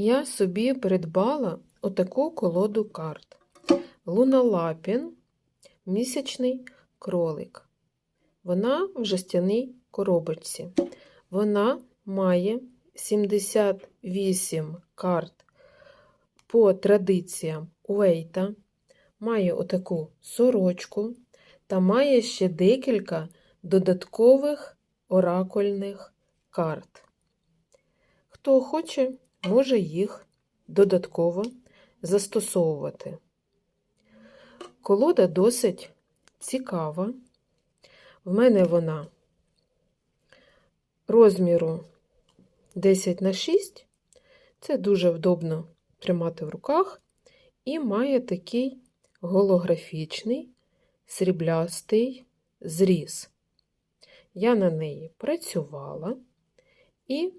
Я собі придбала отаку колоду карт. Луналапін, місячний кролик. Вона в жестяній коробочці. Вона має 78 карт по традиціям Уейта, має отаку сорочку та має ще декілька додаткових оракульних карт. Хто хоче, може їх додатково застосовувати. Колода досить цікава. В мене вона розміру 10 на 6. Це дуже вдобно тримати в руках. І має такий голографічний сріблястий зріз. Я на неї працювала і